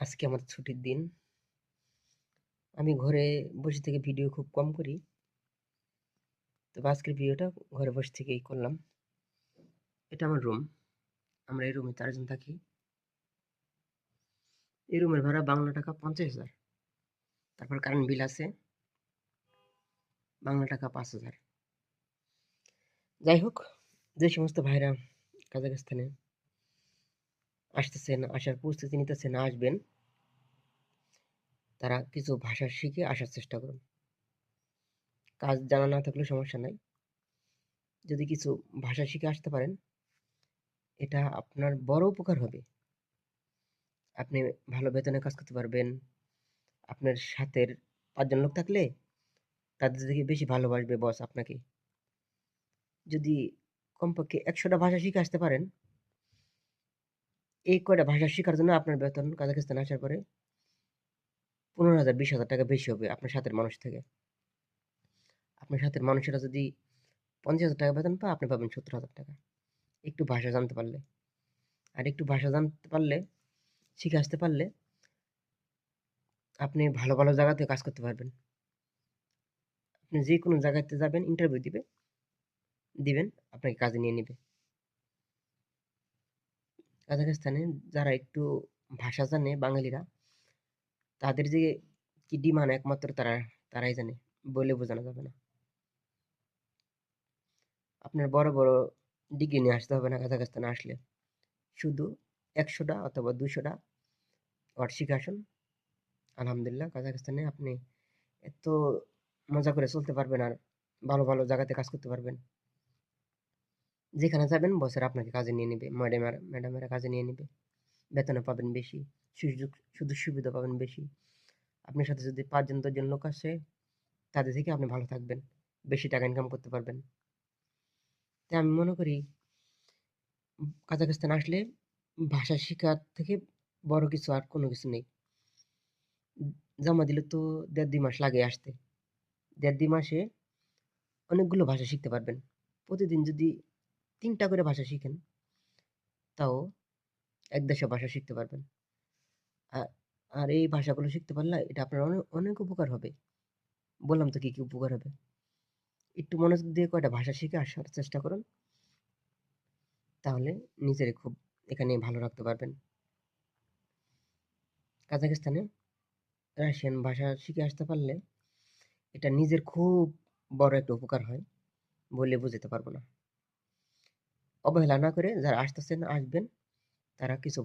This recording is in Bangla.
আজকে আমার ছুটির দিন। আমি ঘরে বসে থেকে ভিডিও খুব কম করি। তবে আজকের ভিডিওটা ঘরে বসে থেকেই করলাম। এটা আমার রুম। আমরা এই রুমে চারজন থাকি। এই রুমের ভাড়া বাংলা টাকা ৫০,০০০ তারপর কারেন্ট বিল আছে বাংলা টাকা ৫,০০০ যাই হোক, যে সমস্ত ভাইরা কাজাখস্তানে আসতেছেন, আসার প্রস্তুতি নিতেছেন, আসবেন তারা কিছু ভাষা শিখে আসার চেষ্টা করুন। কাজ জানা না থাকলে সমস্যা নাই। যদি কিছু ভাষা শিখে আসতে পারেন, এটা আপনার বড় উপকার হবে। আপনি ভালো বেতনে কাজ করতে পারবেন। আপনার সাথের পাঁচজন লোক থাকলে তাদের থেকে বেশি ভালোবাসবে বস আপনাকে। যদি কমপক্ষে একশোটা ভাষা শিখে আসতে পারেন এই কয়টা ভাষা শিখার জন্য আপনার বেতন কাজাখস্তানে আসার পরে ১৫,০০০ ২০,০০০ টাকা বেশি হবে আপনার সাথের মানুষ থেকে। আপনার সাথের মানুষেরা যদি ৫০,০০০ টাকা বেতন পায়, আপনি পাবেন ৭০,০০০ টাকা। একটু ভাষা জানতে পারলে। আর একটু ভাষা জানতে পারলে, শিখে আসতে পারলে আপনি ভালো, ভালো জায়গাতে কাজ করতে পারবেন। আপনি যে কোনো জায়গাতে যাবেন, ইন্টারভিউ দিবে দিবেন, আপনাকে কাজে নিয়ে নিবে। কাজাখস্তানে যারা একটু ভাষা জানে বাঙালিরা, তাদের যে কি ডিমান্ড একমাত্র তারা তারাই জানে। বলে বোঝানো যাবে না। আপনার বড়, বড় ডিগ্রি নিয়ে আসতে হবে না কাজাখস্তানে আসলে। শুধু একশোটা অথবা ২০০ টা ওয়ার্ড শিখে আসুন। আলহামদুলিল্লাহ কাজাখস্তানে আপনি এত মজা করে চলতে পারবেন আর ভালো, ভালো জায়গাতে কাজ করতে পারবেন। যেখানে যাবেন বসেরা আপনাকে কাজে নিয়ে নিবে। ম্যাডামেরা ম্যাডামেরা কাজে নিয়ে নিবে। বেতনও পাবেন বেশি। সুযোগ সুযোগ সুবিধা পাবেন বেশি। আপনার সাথে যদি ৫ জন ১০ জন লোক আসে, তাদের থেকে আপনি ভালো থাকবেন। বেশি টাকা ইনকাম করতে পারবেন। তাই আমি মনে করি উম কাজাখস্তানে আসলে ভাষা শিখার থেকে বড় কিছু আর কোনো কিছু নেই। জমা দিলে তো ১.৫-২ মাস লাগে আসতে। ১.৫-২ মাসে অনেকগুলো ভাষা শিখতে পারবেন। প্রতিদিন যদি তিনটা করে ভাষা শিখেন, তাও ১-১৫০ ভাষা শিখতে পারবেন। আর এই ভাষাগুলো শিখতে পারলে এটা আপনার অনে অনেক উপকার হবে। বললাম তো কি, কি উপকার হবে। একটু মনোযোগ দিয়ে কয়টা ভাষা শিখে আসার চেষ্টা করুন। তাহলে নিজেরে খুব এখানে ভালো রাখতে পারবেন। কাজাখস্তানে রাশিয়ান ভাষা শিখে আসতে পারলে এটা নিজের খুব বড় একটা উপকার হয়। বলে বোঝাতে পারব না। অবহেলা না করে যারা আসতেছেন, আসবেন তারা কিছু